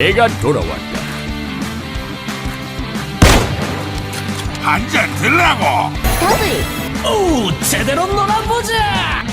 내가 돌아왔다. 한잔 들라고 오, 제대로 놀아보자.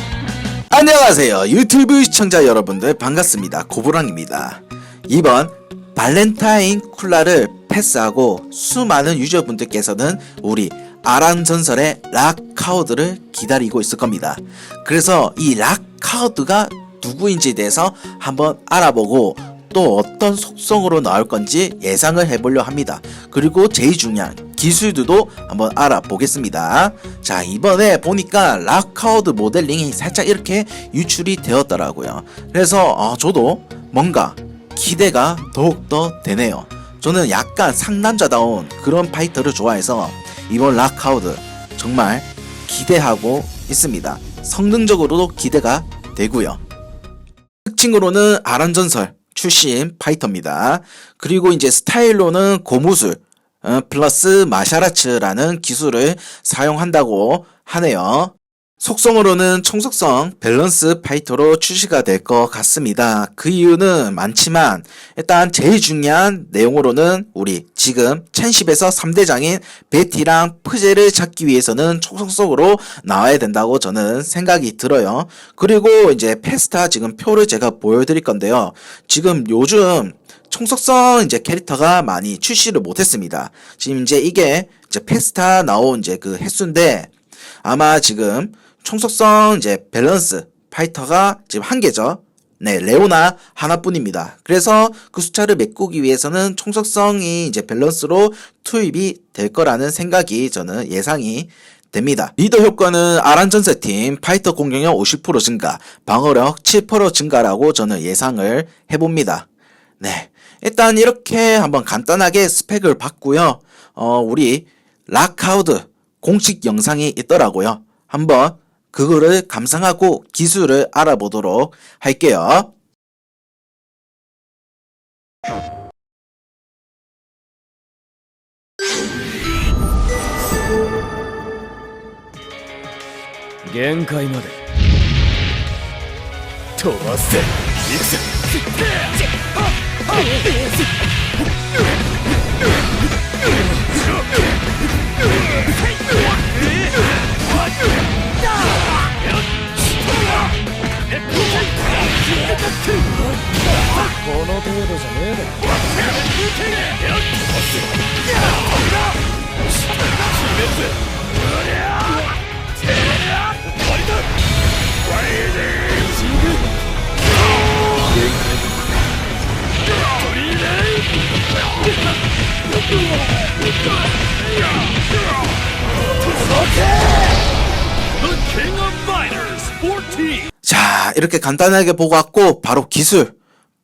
안녕하세요 유튜브 시청자 여러분들 반갑습니다 고부랑입니다 이번 발렌타인 쿨라를 패스하고 수많은 유저분들께서는 우리 아란전설의 락 카우드를 기다리고 있을 겁니다 그래서 이 락 카우드가 누구인지에 대해서 한번 알아보고 또 어떤 속성으로 나올 건지 예상을 해보려 합니다. 그리고 제일 중요한 기술들도 한번 알아보겠습니다. 자, 이번에 보니까 락카우드 모델링이 살짝 이렇게 유출이 되었더라고요. 그래서 어, 저도 뭔가 기대가 더욱더 되네요. 저는 약간 상남자다운 그런 파이터를 좋아해서 이번 락카우드 정말 기대하고 있습니다. 성능적으로도 기대가 되고요. 특징으로는 아란전설 출신 파이터입니다. 그리고 이제 스타일로는 고무술 어, 플러스 마샤라츠라는 기술을 사용한다고 하네요. 속성으로는 총속성 밸런스 파이터로 출시가 될 것 같습니다. 그 이유는 많지만 일단 제일 중요한 내용으로는 우리 지금 1010에서 3대장인 베티랑 프제를 잡기 위해서는 총속성으로 나와야 된다고 저는 생각이 들어요. 그리고 이제 페스타 지금 표를 제가 보여드릴 건데요. 지금 요즘 총속성 이제 캐릭터가 많이 출시를 못했습니다. 지금 이제 이게 이제 페스타 나온 이제 그 횟수인데 아마 지금 총속성 이제 밸런스 파이터가 지금 한 개죠. 네, 레오나 하나뿐입니다. 그래서 그 숫자를 메꾸기 위해서는 총속성이 이제 밸런스로 투입이 될 거라는 생각이 저는 예상이 됩니다. 리더 효과는 아란전 세팀 파이터 공격력 50% 증가, 방어력 7% 증가라고 저는 예상을 해봅니다. 네. 일단 이렇게 한번 간단하게 스펙을 봤고요. 어, 우리 락카우드 공식 영상이 있더라고요. 한번 그거를 감상하고 기술을 알아보도록 할게요.限界まで飛ばせ行くぜ 자, 이렇게 간단하게 보고 왔고 바로 기술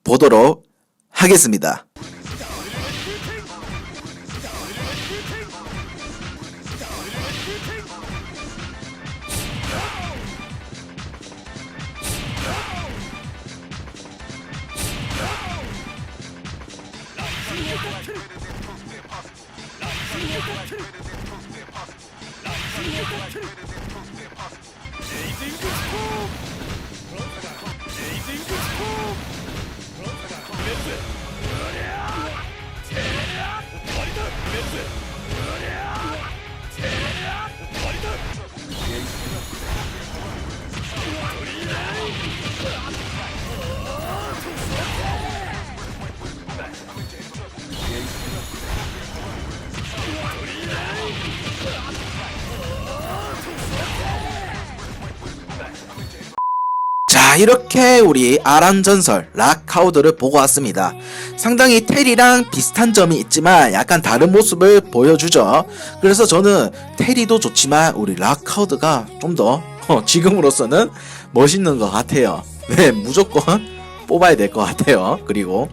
보도록 하겠습니다. 자, 이렇게 우리 아란전설 락카우드를 보고 왔습니다. 상당히 테리랑 비슷한 점이 있지만 약간 다른 모습을 보여주죠. 그래서 저는 테리도 좋지만 우리 락카우드가 좀더 어, 지금으로서는 멋있는 것 같아요. 네, 무조건 뽑아야 될 것 같아요. 그리고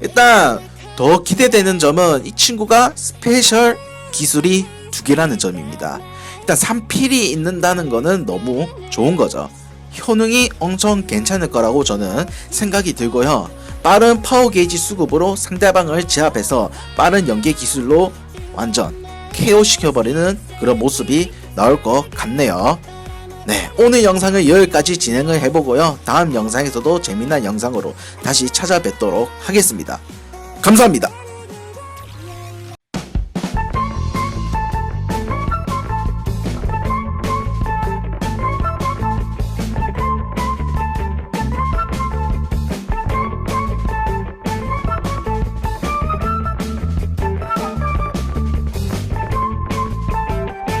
일단 더 기대되는 점은 이 친구가 스페셜 기술이 두 개라는 점입니다. 일단 3필이 있는다는 거는 너무 좋은 거죠. 효능이 엄청 괜찮을 거라고 저는 생각이 들고요. 빠른 파워 게이지 수급으로 상대방을 제압해서 빠른 연계 기술로 완전 KO 시켜버리는 그런 모습이 나올 것 같네요. 네, 오늘 영상을 여기까지 진행을 해보고요. 다음 영상에서도 재미난 영상으로 다시 찾아뵙도록 하겠습니다. 감사합니다.